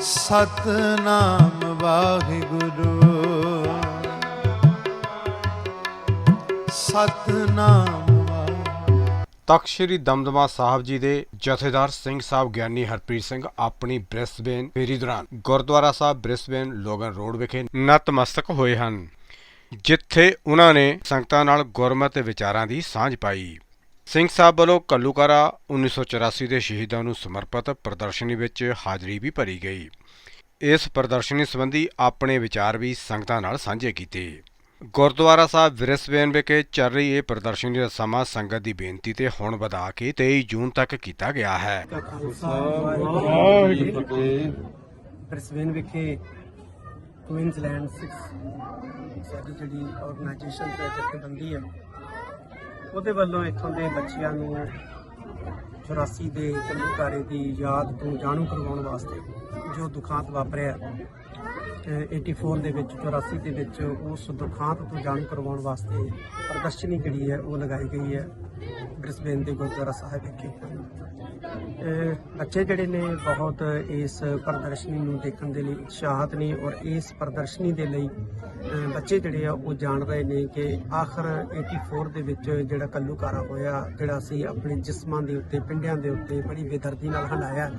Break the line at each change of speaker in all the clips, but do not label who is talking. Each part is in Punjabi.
ਸਤਨਾਮ ਵਾਹਿਗੁਰੂ। ਸਤਨਾਮ
ਤਖਤ ਸ੍ਰੀ ਦਮਦਮਾ ਸਾਹਿਬ ਜੀ ਦੇ ਜਥੇਦਾਰ ਸਿੰਘ ਸਾਹਿਬ ਗਿਆਨੀ ਹਰਪ੍ਰੀਤ ਸਿੰਘ ਆਪਣੀ ਬ੍ਰਿਸਬੇਨ ਫੇਰੀ ਦੌਰਾਨ Gurdwara Sahib Brisbane Logan Road ਵਿਖੇ ਨਤਮਸਤਕ ਹੋਏ ਹਨ, ਜਿੱਥੇ ਉਹਨਾਂ ਨੇ ਸੰਗਤਾਂ ਨਾਲ ਗੁਰਮਤਿ ਵਿਚਾਰਾਂ ਦੀ ਸਾਂਝ ਪਾਈ। ਸਿੰਘ ਸਾਹਿਬ ਵੱਲੋਂ ਕੱਲੂਕਾਰਾ 1984 ਦੇ ਸ਼ਹੀਦਾਂ ਨੂੰ ਸਮਰਪਿਤ ਪ੍ਰਦਰਸ਼ਨੀ ਵਿੱਚ ਹਾਜ਼ਰੀ ਵੀ ਭਰੀ ਗਈ। ਇਸ ਪ੍ਰਦਰਸ਼ਨੀ ਸੰਬੰਧੀ ਆਪਣੇ ਵਿਚਾਰ ਵੀ ਸੰਗਤਾਂ ਨਾਲ ਸਾਂਝੇ ਕੀਤੇ। ਗੁਰਦੁਆਰਾ ਸਾਹਿਬ ਬ੍ਰਿਸਬੇਨ ਵਿਖੇ ਚੱਲ ਰਹੀ ਇਹ ਪ੍ਰਦਰਸ਼ਨੀ ਦਾ ਸਮਾਂ ਸੰਗਤ ਦੀ ਬੇਨਤੀ ਤੇ ਹੁਣ ਵਧਾ ਕੇ 23 ਜੂਨ ਤੱਕ ਕੀਤਾ ਗਿਆ ਹੈ।
ਕਾ ਵਿਖੇ ਕੁਇਨਜ਼ਲੈਂਡ 6 ਸਾਡੀ ਜਿਹੜੀ ਆਰਗੇਨਾਈਜੇਸ਼ਨ ਤੇ ਜਥੇਬੰਦੀ ਹੈ ਉਹਦੇ ਵੱਲੋਂ ਇੱਥੋਂ ਦੇ ਬੱਚਿਆਂ ਨੂੰ 84 ਦੇ ਕਲੂਕਾਰੇ ਦੀ ਯਾਦ ਤੋਂ ਜਾਣੂ ਕਰਵਾਉਣ ਵਾਸਤੇ ਜੋ ਦੁਖਾਂਤ ਵਾਪਰਿਆ ਅਹ 84 ਦੇ ਵਿੱਚ 84 ਦੇ ਵਿੱਚ ਉਸ ਦੁਖਾਂਤ ਤੋਂ ਜਾਣੂ ਕਰਵਾਉਣ ਵਾਸਤੇ ਪ੍ਰਦਰਸ਼ਨੀ ਜਿਹੜੀ ਹੈ ਉਹ ਲਗਾਈ ਗਈ ਹੈ। ਬ੍ਰਿਸਬੇਨ ਦੇ ਗੁਰਦੁਆਰਾ ਸਾਹਿਬ ਵਿਖੇ। ਬੱਚੇ ਜਿਹੜੇ ਨੇ ਬਹੁਤ ਇਸ ਪ੍ਰਦਰਸ਼ਨੀ ਨੂੰ ਦੇਖਣ ਦੇ ਲਈ ਉਤਸ਼ਾਹਤ ਨੇ ਔਰ ਇਸ ਪ੍ਰਦਰਸ਼ਨੀ ਦੇ ਲਈ ਬੱਚੇ ਜਿਹੜੇ ਆ ਉਹ ਜਾਣ ਰਹੇ ਨੇ ਕਿ ਆਖਰ 84 ਦੇ ਵਿੱਚ ਜਿਹੜਾ ਕੱਲੂਕਾਰਾ ਹੋਇਆ, ਜਿਹੜਾ ਅਸੀਂ ਆਪਣੇ ਜਿਸਮਾਂ ਦੇ ਉੱਤੇ, ਪਿੰਡਿਆਂ ਦੇ ਉੱਤੇ ਬੜੀ ਬੇਦਰਦੀ ਨਾਲ ਹੰਡਾਇਆ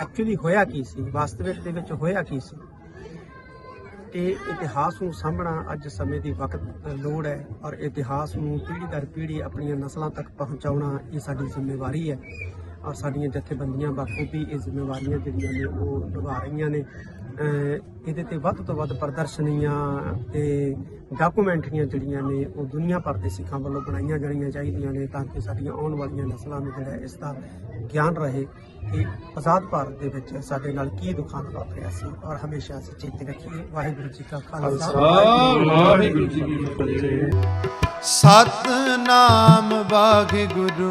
ਐਕਚੁਅਲੀ ਹੋਇਆ ਕੀ ਸੀ? ਵਾਸਤਵਿਕ ਦੇ ਵਿੱਚ ਹੋਇਆ ਕੀ ਸੀ? ਇਹ ਇਤਿਹਾਸ ਨੂੰ ਸਾਂਭਣਾ ਅੱਜ ਸਮੇਂ ਦੀ ਵਕਤ ਲੋੜ ਹੈ ਔਰ ਇਤਿਹਾਸ ਨੂੰ ਪੀੜ੍ਹੀ ਦਰ ਪੀੜ੍ਹੀ ਆਪਣੀਆਂ ਨਸਲਾਂ ਤੱਕ ਪਹੁੰਚਾਉਣਾ ਇਹ ਸਾਡੀ ਜ਼ਿੰਮੇਵਾਰੀ ਹੈ। ਔਰ ਸਾਡੀਆਂ ਜਥੇਬੰਦੀਆਂ ਬਾਖੂਬੀ ਇਹ ਜ਼ਿੰਮੇਵਾਰੀਆਂ ਜਿਹੜੀਆਂ ਨੇ ਉਹ ਨਿਭਾ ਰਹੀਆਂ ਨੇ। ਇਹਦੇ ਤੇ ਵੱਧ ਤੋਂ ਵੱਧ ਪ੍ਰਦਰਸ਼ਨੀਆਂ ਤੇ ਡਾਕੂਮੈਂਟਰੀਆਂ ਜਿਹੜੀਆਂ ਨੇ ਉਹ ਦੁਨੀਆ ਭਰ ਦੇ ਸਿੱਖਾਂ ਵੱਲੋਂ ਬਣਾਈਆਂ ਜਾਣੀਆਂ ਚਾਹੀਦੀਆਂ ਨੇ ਤਾਂ ਕਿ ਸਾਡੀਆਂ ਆਉਣ ਵਾਲੀਆਂ ਨਸਲਾਂ ਨੂੰ ਜਿਹੜਾ ਇਸ ਦਾ ਗਿਆਨ ਰਹੇ ਕਿ ਆਜ਼ਾਦ ਭਾਰਤ ਦੇ ਵਿੱਚ ਸਾਡੇ ਨਾਲ ਕੀ ਦੁਖਾਂਤ ਵਾਪਰਿਆ ਸੀ। ਔਰ ਹਮੇਸ਼ਾ ਅਸੀਂ ਚੇਤੇ ਰੱਖੀਏ। ਵਾਹਿਗੁਰੂ ਜੀ ਕਾ ਖਾਲਸਾ
ਵਾਹਿਗੁਰੂ ਜੀ ਕੀ ਫਤਿਹ।
ਸਤਨਾਮ ਵਾਹਿਗੁਰੂ।